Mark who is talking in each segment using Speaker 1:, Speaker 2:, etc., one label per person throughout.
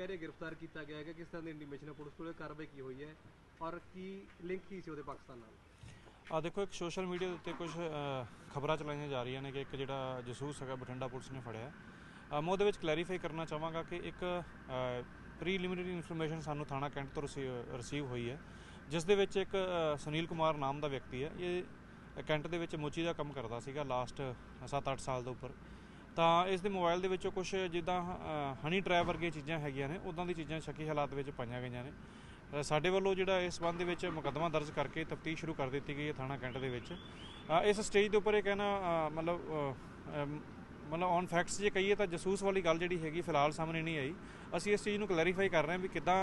Speaker 1: ਕਹਿ ਰਹੇ ਗ੍ਰਿਫਤਾਰ ਕੀਤਾ ਗਿਆ ਹੈ ਕਿਸ ਤਰ੍ਹਾਂ ਦੀ ਇੰਟੀਮੇਸ਼ਨ ਹੈ, ਪੁਲਿਸ ਕੋਲ ਕਾਰਵਾਈ ਕੀ ਹੋਈ ਹੈ ਔਰ ਕੀ ਲਿੰਕ ਕੀ ਸੀ ਉਹਦੇ ਪਾਕਿਸਤਾਨ ਨਾਲ?
Speaker 2: ਆ ਦੇਖੋ, ਇੱਕ ਸੋਸ਼ਲ ਮੀਡੀਆ ਦੇ ਉੱਤੇ ਕੁਝ ਖਬਰਾਂ ਚਲਾਈਆਂ ਜਾ ਰਹੀਆਂ ਨੇ ਕਿ ਇੱਕ ਜਿਹੜਾ ਜਸੂਸ ਹੈਗਾ, ਬਠਿੰਡਾ ਪੁਲਿਸ ਨੇ ਫੜਿਆ ਮੈਂ ਉਹਦੇ ਵਿੱਚ ਕਲੈਰੀਫਾਈ ਕਰਨਾ ਚਾਹਾਂਗਾ ਕਿ ਇੱਕ ਪ੍ਰੀਲਿਮਿਨਰੀ ਇਨਫੋਰਮੇਸ਼ਨ ਸਾਨੂੰ ਥਾਣਾ ਕੈਂਟ ਤੋਂ ਰਿਸੀਵ ਹੋਈ ਹੈ, ਜਿਸ ਦੇ ਵਿੱਚ ਇੱਕ ਸੁਨੀਲ ਕੁਮਾਰ ਨਾਮ ਦਾ ਵਿਅਕਤੀ ਹੈ। ਇਹ ਕੈਂਟ ਦੇ ਵਿੱਚ ਮੋਚੀ ਦਾ ਕੰਮ ਕਰਦਾ ਸੀਗਾ ਲਾਸਟ 7-8 ਸਾਲ ਦੇ ਉੱਪਰ। ਤਾਂ ਇਸ ਦੇ ਮੋਬਾਈਲ ਦੇ ਵਿੱਚੋਂ ਕੁਝ ਜਿੱਦਾਂ ਹਨੀ ਟਰੈਪ ਵਰਗੀਆਂ ਚੀਜ਼ਾਂ ਹੈਗੀਆਂ ਨੇ ਉਦਾਂ ਦੀ ਚੀਜ਼ਾਂ ਸ਼ੱਕੀ ਹਾਲਾਤ ਵਿੱਚ ਪਾਈਆਂ ਗਈਆਂ ਨੇ। ਸਾਡੇ ਵੱਲੋਂ ਜਿਹੜਾ ਇਸ ਸੰਬੰਧ ਦੇ ਵਿੱਚ ਮੁਕੱਦਮਾ ਦਰਜ ਕਰਕੇ ਤਫਤੀਸ਼ ਸ਼ੁਰੂ ਕਰ ਦਿੱਤੀ ਗਈ ਹੈ ਥਾਣਾ ਕੈਂਟ ਦੇ ਵਿੱਚ। ਇਸ ਸਟੇਜ ਦੇ ਉੱਪਰ ਇਹ ਕਹਿਣਾ ਮਤਲਬ ਮਤਲਬ ਔਨ ਫੈਕਟਸ ਜੇ ਕਹੀਏ ਤਾਂ ਜਸੂਸ ਵਾਲੀ ਗੱਲ ਜਿਹੜੀ ਹੈਗੀ ਫਿਲਹਾਲ ਸਾਹਮਣੇ ਨਹੀਂ ਆਈ। ਅਸੀਂ ਇਸ ਚੀਜ਼ ਨੂੰ ਕਲੈਰੀਫਾਈ ਕਰ ਰਹੇ ਹਾਂ ਵੀ ਕਿੱਦਾਂ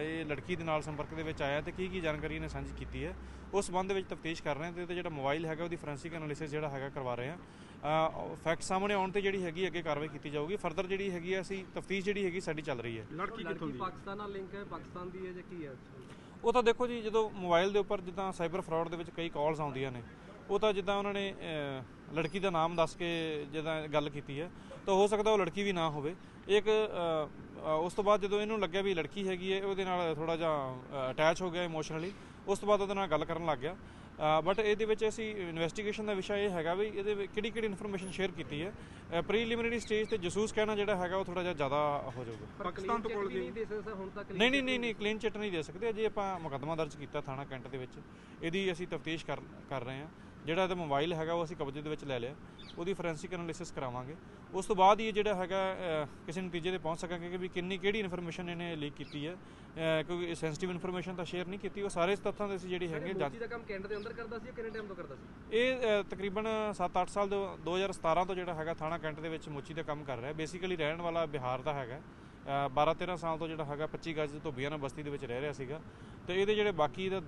Speaker 2: ਇਹ ਲੜਕੀ ਦੇ ਨਾਲ ਸੰਪਰਕ ਦੇ ਵਿੱਚ ਆਇਆ ਤੇ ਕੀ ਕੀ ਜਾਣਕਾਰੀ ਇਹਨੇ ਸਾਂਝੀ ਕੀਤੀ ਹੈ। ਉਸ ਸੰਬੰਧ ਵਿੱਚ ਤਫਤੀਸ਼ ਕਰ ਰਹੇ ਹਾਂ ਤੇ ਜਿਹੜਾ ਮੋਬਾਈਲ ਹੈਗਾ ਉਹਦੀ ਫੋਰੈਂਸਿਕ ਐਨਾਲਿਸਿਸ ਜਿਹੜਾ ਹੈਗਾ ਕਰਵਾ ਰਹੇ ਹਾਂ। ਫੈਕਟ ਸਾਹਮਣੇ ਆਉਣ ਤੇ ਜਿਹੜੀ ਹੈਗੀ ਅੱਗੇ ਕਾਰਵਾਈ ਕੀਤੀ ਜਾਊਗੀ। ਫਰਦਰ ਜਿਹੜੀ ਹੈਗੀ ਹੈ ਅਸੀਂ ਤਫਤੀਸ਼ ਜਿਹੜੀ ਹੈਗੀ ਸਾਡੀ ਚੱਲ ਰਹੀ ਹੈ।
Speaker 1: ਲੜਕੀ ਕਿੱਥੋਂ ਦੀ ਪਾਕਿਸਤਾਨ ਨਾਲ ਲਿੰਕ ਹੈ ਪਾਕਿਸਤਾਨ ਦੀ ਹੈ ਜਾਂ ਕੀ ਹੈ
Speaker 2: ਉਹ ਤਾਂ ਦੇਖੋ ਜੀ ਜਦੋਂ ਮੋਬਾਈਲ ਦੇ ਉੱਪਰ ਜਿੱਦਾਂ ਸਾਈਬਰ ਫਰਾਡ ਦੇ ਵਿੱਚ ਕਈ ਕਾਲਸ ਆਉਂਦੀਆਂ ਨੇ ਉਹ ਤਾਂ ਜਿੱਦਾਂ ਉਹਨਾਂ ਨੇ ਲੜਕੀ ਦਾ ਨਾਮ ਦੱਸ ਕੇ ਜਿੱਦਾਂ ਗੱਲ ਕੀਤੀ ਹੈ ਤਾਂ ਹੋ ਸਕਦਾ ਉਹ ਲੜਕੀ ਵੀ ਨਾ ਹੋਵੇ। ਇੱਕ ਉਸ ਤੋਂ ਬਾਅਦ ਜਦੋਂ ਇਹਨੂੰ ਲੱਗਿਆ ਵੀ ਲੜਕੀ ਹੈਗੀ ਹੈ ਉਹਦੇ ਨਾਲ ਥੋੜਾ ਜਿਹਾ ਅਟੈਚ ਹੋ ਗਿਆ ਇਮੋਸ਼ਨਲੀ ਉਸ ਤੋਂ ਬਾਅਦ ਉਹਦੇ ਨਾਲ ਗੱਲ ਕਰਨ ਲੱਗ ਗਿਆ। ਬਟ ਇਹਦੇ ਵਿੱਚ ਅਸੀਂ ਇਨਵੈਸਟੀਗੇਸ਼ਨ ਦਾ ਵਿਸ਼ਾ ਇਹ ਹੈਗਾ ਵੀ ਇਹਦੇ ਵਿੱਚ ਕਿਹੜੀ ਕਿਹੜੀ ਇਨਫੋਰਮੇਸ਼ਨ ਸ਼ੇਅਰ ਕੀਤੀ ਹੈ। ਪ੍ਰੀਲਿਮਿਨਰੀ ਸਟੇਜ ਤੇ ਜਸੂਸ ਕਹਿਣਾ ਜਿਹੜਾ ਹੈਗਾ ਉਹ ਥੋੜਾ ਜਿਹਾ ਜ਼ਿਆਦਾ ਹੋ ਜਾਊਗਾ।
Speaker 1: ਪਾਕਿਸਤਾਨ ਤੋਂ ਕੋਲ ਨਹੀਂ ਦੇ ਸਕਦੇ ਹੁਣ ਤੱਕ
Speaker 2: ਨਹੀਂ ਨਹੀਂ ਨਹੀਂ ਨਹੀਂ। ਕਲੀਨ ਚਿੱਟ ਨਹੀਂ ਦੇ ਸਕਦੇ ਅਜੇ ਆਪਾਂ ਮੁਕੱਦਮਾ ਦਰਜ ਕੀਤਾ ਥਾਣਾ ਕੈਂਟ ਦੇ ਵਿੱਚ। ਇਹਦੀ ਅਸੀਂ ਤਫਤੀਸ਼ ਕਰ ਕਰ ਰਹੇ ਹਾਂ। ਜਿਹੜਾ ਇਹਦਾ ਮੋਬਾਈਲ ਹੈਗਾ ਉਹ ਅਸੀਂ ਕਬਜ਼ੇ ਦੇ ਵਿੱਚ ਲੈ ਲਿਆ। ਉਹਦੀ ਫੋਰੈਂਸਿਕ ਐਨਾਲਿਸਿਸ ਕਰਾਵਾਂਗੇ। ਉਸ ਤੋਂ ਬਾਅਦ ਹੀ ਇਹ ਜਿਹੜਾ ਹੈਗਾ ਕਿਸੇ ਨਤੀਜੇ ਤੇ ਪਹੁੰਚ ਸਕਾਂਗੇ ਕਿ ਵੀ ਕਿੰਨੀ ਕਿਹੜੀ ਇਨਫੋਰਮੇਸ਼ਨ ਇਹਨੇ ਲੀਕ ਕੀਤੀ ਹੈ। ਕਿਉਂਕਿ ਸੈਂਸਿਟਿਵ ਇਨਫੋਰਮੇਸ਼ਨ ਤਾਂ ਸ਼ੇਅਰ ਨਹੀਂ ਕੀਤੀ। ਉਹ ਸਾਰੇ ਤੱਥਾਂ ਦੇ ਅਸੀਂ ਜਿਹੜੀ ਹੈਗੇ ਜਾਂਚ
Speaker 1: ਦਾ ਕੰਮ ਕੈਂਟ ਦੇ ਅੰਦਰ ਕਰਦਾ ਸੀ ਕਿੰਨੇ ਟਾਈਮ ਤੋਂ ਕਰਦਾ ਸੀ?
Speaker 2: ਇਹ ਤਕਰੀਬਨ 7-8 ਸਾਲ ਤੋਂ 2017 ਤੋਂ ਜਿਹੜਾ ਹੈਗਾ ਥਾਣਾ ਕੈਂਟ ਦੇ ਵਿੱਚ ਮੋਚੀ ਦਾ ਕੰਮ ਕਰ ਰਿਹਾ। ਬੇਸਿਕਲੀ ਰਹਿਣ ਵਾਲਾ ਬਿਹਾਰ ਦਾ ਹੈਗਾ। 12-13 ਸਾਲ ਤੋਂ ਜਿਹੜਾ ਹੈਗਾ 25 ਗਜ ਧੋਬੀਆਂ ਨਾਲ ਬਸਤੀ ਦੇ ਵਿੱਚ ਰਹਿ ਰਿਹਾ ਸੀਗਾ। ਤੇ ਇਹਦੇ ਜਿਹੜੇ ਬਾਕੀ ਦਾ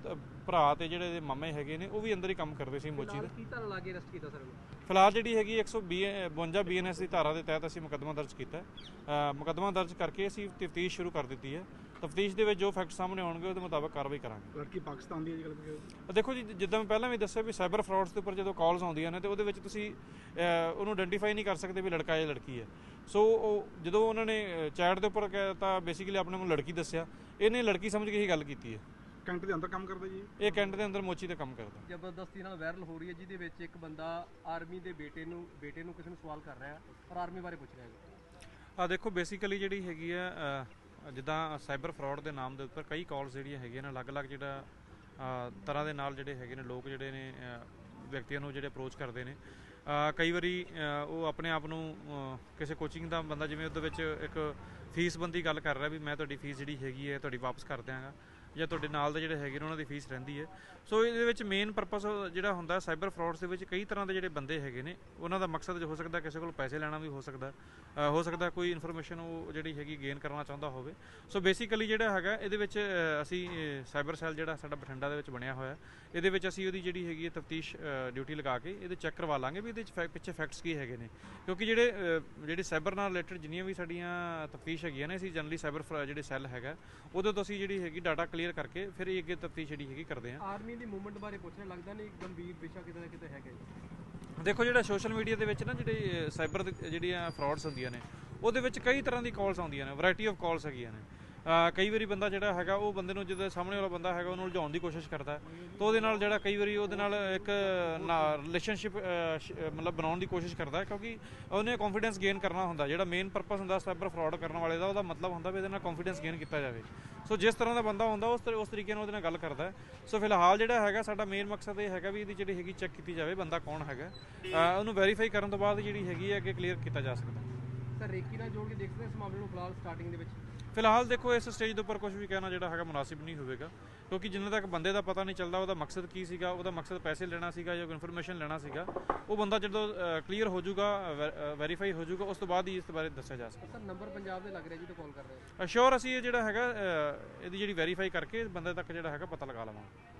Speaker 2: ਭਰਾ ਤੇ ਜਿਹੜੇ ਇਹਦੇ ਮਾਮੇ ਹੈਗੇ ਨੇ ਉਹ ਵੀ ਅੰਦਰ ਹੀ ਕੰਮ ਕਰਦੇ ਸੀ ਮੋਚੀ ਦਾ।
Speaker 1: ਕੀ ਧਾਰਾ ਲਾ ਕੇ ਅਰੈਸਟ ਕੀਤਾ ਸਰ
Speaker 2: ਫਿਲਹਾਲ ਜਿਹੜੀ ਹੈਗੀ 152 ਬੀਐਨਐਸ ਦੀ ਧਾਰਾ ਦੇ ਤਹਿਤ ਅਸੀਂ ਮੁਕੱਦਮਾ ਦਰਜ ਕੀਤਾ ਮੁਕੱਦਮਾ ਦਰਜ ਕਰਕੇ ਅਸੀਂ ਤਫਤੀਸ਼ ਸ਼ੁਰੂ ਕਰ ਦਿੱਤੀ ਹੈ। ਤਫਤੀਸ਼ ਦੇ ਵਿੱਚ ਜੋ ਫੈਕਟ ਸਾਹਮਣੇ ਆਉਣਗੇ ਉਹਦੇ ਮੁਤਾਬਕ ਕਾਰਵਾਈ ਕਰਾਂਗੇ।
Speaker 3: ਲੜਕੀ ਪਾਕਿਸਤਾਨ ਦੀ ਹੈ ਜੀ ਗੱਲ ਕਰੀਏ
Speaker 2: ਦੇਖੋ ਜੀ ਜਿੱਦਾਂ ਮੈਂ ਪਹਿਲਾਂ ਵੀ ਦੱਸਿਆ ਵੀ ਸਾਈਬਰ ਫਰਾਡਸ ਦੇ ਉੱਪਰ ਜਦੋਂ ਕਾਲਸ ਆਉਂਦੀਆਂ ਨੇ ਤੇ ਉਹਦੇ ਵਿੱਚ ਤੁਸੀਂ ਉਹਨੂੰ ਆਇਡੈਂਟੀਫਾਈ ਨਹੀਂ ਕਰ ਸਕਦੇ ਵੀ ਲੜਕਾ ਹੈ ਜਾਂ ਲੜਕੀ ਹੈ। ਸੋ ਉਹ ਜਦੋਂ ਉਹਨਾਂ ਨੇ ਚੈਟ ਦੇ ਉੱਪਰ ਕਹਿ ਤਾਂ ਬੇਸਿਕਲੀ ਆਪਣੇ ਨੂੰ ਲੜਕੀ ਦੱਸਿਆ ਇਹਨੇ ਲੜਕੀ ਸਮਝ ਕੇ ਹੀ ਗੱਲ ਕੀਤੀ ਹੈ।
Speaker 3: ਕੈਂਟ ਦੇ ਅੰਦਰ ਕੰਮ ਕਰਦਾ ਜੀ
Speaker 2: ਇਹ? ਕੈਂਟ ਦੇ ਅੰਦਰ ਮੋਚੀ ਦਾ ਕੰਮ ਕਰਦਾ।
Speaker 1: ਜ਼ਬਰਦਸਤੀ ਨਾਲ ਵਾਇਰਲ ਹੋ ਰਹੀ ਹੈ ਜਿਹਦੇ ਵਿੱਚ ਇੱਕ ਬੰਦਾ ਆਰਮੀ ਦੇ ਬੇਟੇ ਨੂੰ ਬੇਟੇ ਨੂੰ ਕਿਸੇ ਨੂੰ ਸਵਾਲ ਕਰ ਰਿਹਾ ਹੈ ਔਰ ਆਰਮੀ ਬਾਰੇ ਪੁੱਛ ਰਿਹਾ ਹੈ।
Speaker 2: ਆ ਦੇਖੋ ਬੇਸਿਕਲੀ ਜਿਹੜੀ ਹੈਗੀ ਆ ਜਿੱਦਾਂ ਸਾਈਬਰ ਫਰਾਡ ਦੇ ਨਾਮ ਦੇ ਉੱਪਰ ਕਈ ਕਾਲਸ ਜਿਹੜੀਆਂ ਹੈਗੀਆਂ ਨੇ, ਅਲੱਗ-ਅਲੱਗ ਜਿਹੜਾ ਤਰ੍ਹਾਂ ਦੇ ਨਾਲ ਜਿਹੜੇ ਹੈਗੇ ਨੇ, ਲੋਕ ਜਿਹੜੇ ਨੇ ਵਿਅਕਤੀਆਂ ਨੂੰ ਜਿਹੜੇ ਅਪਰੋਚ ਕਰਦੇ ਨੇ। ਕਈ ਵਾਰੀ ਉਹ ਆਪਣੇ ਆਪ ਨੂੰ ਕਿਸੇ ਕੋਚਿੰਗ ਦਾ ਬੰਦਾ ਜਿਵੇਂ ਉਹਦੇ ਵਿੱਚ ਇੱਕ ਫੀਸ ਬੰਦੀ ਗੱਲ ਕਰ ਰਿਹਾ ਵੀ ਮੈਂ ਤੁਹਾਡੀ ਫੀਸ ਜਿਹੜੀ ਹੈਗੀ ਹੈ, ਤੁਹਾਡੀ ਵਾਪਸ ਕਰ ਦਿਆਂਗਾ। ਜਾਂ ਤੁਹਾਡੇ ਨਾਲ ਦੇ ਜਿਹੜੇ ਹੈਗੇ ਨੇ ਉਹਨਾਂ ਦੀ ਫੀਸ ਰਹਿੰਦੀ ਹੈ। ਸੋ ਇਹਦੇ ਵਿੱਚ ਮੇਨ ਪਰਪਸ ਜਿਹੜਾ ਹੁੰਦਾ ਸਾਈਬਰ ਫਰਾਡਸ ਦੇ ਵਿੱਚ ਕਈ ਤਰ੍ਹਾਂ ਦੇ ਜਿਹੜੇ ਬੰਦੇ ਹੈਗੇ ਨੇ ਉਹਨਾਂ ਦਾ ਮਕਸਦ ਹੋ ਸਕਦਾ ਕਿਸੇ ਕੋਲ ਪੈਸੇ ਲੈਣਾ ਵੀ ਹੋ ਸਕਦਾ ਹੋ ਸਕਦਾ ਕੋਈ ਇਨਫੋਰਮੇਸ਼ਨ ਉਹ ਜਿਹੜੀ ਹੈਗੀ ਗੇਨ ਕਰਨਾ ਚਾਹੁੰਦਾ ਹੋਵੇ। ਸੋ ਬੇਸਿਕਲੀ ਜਿਹੜਾ ਹੈਗਾ ਇਹਦੇ ਵਿੱਚ ਅਸੀਂ ਸਾਈਬਰ ਸੈੱਲ ਜਿਹੜਾ ਸਾਡਾ ਬਠਿੰਡਾ ਦੇ ਵਿੱਚ ਬਣਿਆ ਹੋਇਆ ਇਹਦੇ ਵਿੱਚ ਅਸੀਂ ਉਹਦੀ ਜਿਹੜੀ ਹੈਗੀ ਹੈ ਤਫਤੀਸ਼ ਡਿਊਟੀ ਲਗਾ ਕੇ ਇਹਦੇ ਚੈੱਕ ਕਰਵਾ ਲਾਂਗੇ ਵੀ ਇਹਦੇ ਵਿੱਚ ਫੈ- ਪਿੱਛੇ ਫੈਕਟਸ ਕੀ ਹੈਗੇ ਨੇ। ਕਿਉਂਕਿ ਜਿਹੜੇ ਅ, ਜਿਹੜੇ ਸਾਈਬਰ ਨਾਲ ਰਿਲੇਟਡ ਜਿੰਨੀਆਂ ਵੀ ਸਾਡੀਆਂ ਤਫਤੀਸ਼ ਹੈਗੀਆਂ ਨੇ ਅਸੀਂ ਜਨਰਲੀ ਸਾਈਬਰ ਜਿਹੜੇ ਸੈੱਲ ਹੈਗਾ ਉਹਦੇ ਤੋਂ ਅਸੀਂ ਜਿਹੜੀ ਹੈਗੀ ਡਾਟਾ ਕਲੀਅਰ ਕਰਕੇ ਫਿਰ ਇਹ ਅੱਗੇ ਤਫਤੀਸ਼ ਜਿਹੜੀ ਹੈਗੀ ਕਰਦੇ ਹਾਂ।
Speaker 1: ਆਰਮੀ ਦੀ ਮੂਵਮੈਂਟ ਬਾਰੇ ਪੁੱਛ ਰਿਹਾ ਲੱਗਦਾ ਨਹੀਂ ਗੰਭੀਰ ਵਿਸ਼ਾ ਕਿਤੇ ਨਾ ਕਿਤੇ ਹੈਗਾ
Speaker 2: ਦੇਖੋ ਜਿਹੜਾ ਸੋਸ਼ਲ ਮੀਡੀਆ ਦੇ ਵਿੱਚ ਨਾ ਜਿਹੜੇ ਸਾਈਬਰ ਜਿਹੜੀਆਂ ਫਰਾਡਸ ਹੁੰਦੀਆਂ ਨੇ ਉਹਦੇ ਵਿੱਚ ਕਈ ਤਰ੍ਹਾਂ ਦੀ ਕਾਲਸ ਆਉਂਦੀਆਂ ਨੇ ਵੈਰਾਈਟੀ ਆਫ ਕਾਲਸ ਹੈਗੀਆਂ ਨੇ। ਕਈ ਵਾਰੀ ਬੰਦਾ ਜਿਹੜਾ ਹੈਗਾ, ਉਹ ਬੰਦੇ ਨੂੰ ਜਦੋਂ ਸਾਹਮਣੇ ਵਾਲਾ ਬੰਦਾ ਹੈਗਾ, ਉਹਨੂੰ ਉਲਝਾਉਣ ਦੀ ਕੋਸ਼ਿਸ਼ ਕਰਦਾ ਤਾਂ ਉਹਦੇ ਨਾਲ ਜਿਹੜਾ ਕਈ ਵਾਰੀ ਉਹਦੇ ਨਾਲ ਇੱਕ ਰਿਲੇਸ਼ਨਸ਼ਿਪ ਮਤਲਬ ਬਣਾਉਣ ਦੀ ਕੋਸ਼ਿਸ਼ ਕਰਦਾ ਕਿਉਂਕਿ ਉਹਨੇ ਕੌਨਫੀਡੈਂਸ ਗੇਨ ਕਰਨਾ ਹੁੰਦਾ। ਜਿਹੜਾ ਮੇਨ ਪਰਪਸ ਹੁੰਦਾ ਸਾਈਬਰ ਫਰਾਡ ਕਰਨ ਵਾਲੇ ਦਾ, ਉਹਦਾ ਮਤਲਬ ਹੁੰਦਾ ਵੀ ਇਹਦੇ ਨਾਲ ਕੌਨਫੀਡੈਂਸ ਗੇਨ ਕੀਤਾ ਜਾਵੇ। ਸੋ ਜਿਸ ਤਰ੍ਹਾਂ ਦਾ ਬੰਦਾ ਹੁੰਦਾ, ਉਸ ਉਸ ਤਰੀਕੇ ਨਾਲ ਉਹਦੇ ਨਾਲ ਗੱਲ ਕਰਦਾ ਸੋ ਫਿਲਹਾਲ ਜਿਹੜਾ ਹੈਗਾ, ਸਾਡਾ ਮੇਨ ਮਕਸਦ ਇਹ ਹੈਗਾ ਵੀ ਇਹਦੀ ਜਿਹੜੀ ਹੈਗੀ ਚੈੱਕ ਕੀਤੀ ਜਾਵੇ, ਬੰਦਾ ਕੌਣ ਹੈਗਾ ਉਹਨੂੰ ਵੈਰੀਫਾਈ ਕਰਨ ਤੋਂ ਬਾਅਦ ਜਿਹੜੀ ਹੈਗੀ ਹੈ ਕਿ ਕਲੀਅਰ ਕੀਤਾ ਜਾ ਸਕਦਾ
Speaker 1: ਸਰ, ਰੇਕੀ ਨਾਲ ਜੋੜ ਕੇ ਦੇਖ ਸਕਦੇ ਇਸ ਮਾਮਲੇ ਨੂੰ ਫਿਲਹਾਲ ਸਟਾਰਟਿੰਗ ਦੇ ਵਿੱਚ।
Speaker 2: ਫਿਲਹਾਲ ਦੇਖੋ ਇਸ ਸਟੇਜ ਦੇ ਉੱਪਰ ਕੁਝ ਵੀ ਕਹਿਣਾ ਜਿਹੜਾ ਹੈਗਾ ਮੁਨਾਸਿਬ ਨਹੀਂ ਹੋਵੇਗਾ। ਕਿਉਂਕਿ ਜਿੰਨੇ ਤੱਕ ਬੰਦੇ ਦਾ ਪਤਾ ਨਹੀਂ ਚੱਲਦਾ ਉਹਦਾ ਮਕਸਦ ਕੀ ਸੀਗਾ ਉਹਦਾ ਮਕਸਦ ਪੈਸੇ ਲੈਣਾ ਸੀਗਾ ਜਾਂ ਇਨਫੋਰਮੇਸ਼ਨ ਲੈਣਾ ਸੀਗਾ ਉਹ ਬੰਦਾ ਜਦੋਂ ਕਲੀਅਰ ਹੋ ਜਾਊਗਾ ਵੈਰੀਫਾਈ ਹੋ ਜਾਊਗਾ ਉਸ ਤੋਂ ਬਾਅਦ ਹੀ ਇਸ ਬਾਰੇ ਦੱਸਿਆ ਜਾ ਸਕਦਾ।
Speaker 1: ਸਰ ਨੰਬਰ ਪੰਜਾਬ ਦੇ ਲੱਗ ਰਿਹਾ ਜੀ ਤੋਂ ਕਾਲ ਕਰ ਰਹੇ ਹਾਂ।
Speaker 2: ਅਸ਼ੋਰ ਅਸੀਂ ਇਹ ਜਿਹੜਾ ਹੈਗਾ ਇਹਦੀ ਜਿਹੜੀ ਵੈਰੀਫਾਈ ਕਰਕੇ ਬੰਦੇ ਤੱਕ ਜਿਹੜਾ ਹੈਗਾ ਪਤਾ ਲਗਾ ਲਵਾਂਗੇ।